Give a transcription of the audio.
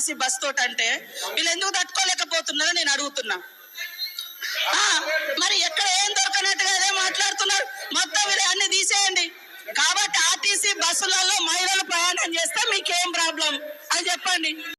RTC bus తోటి అంటే వీళ్ళు ఎందుకు తట్టుకోలేకపోతున్నారో నేను అడుగుతున్నా. మరి ఎక్కడ ఏం దొరకనట్టుగా అదే మాట్లాడుతున్నారు? మొత్తం వీళ్ళు అన్ని తీసేయండి. కాబట్టి ఆర్టీసీ బస్సులలో మహిళలు ప్రయాణం చేస్తే మీకేం ప్రాబ్లం? అది చెప్పండి.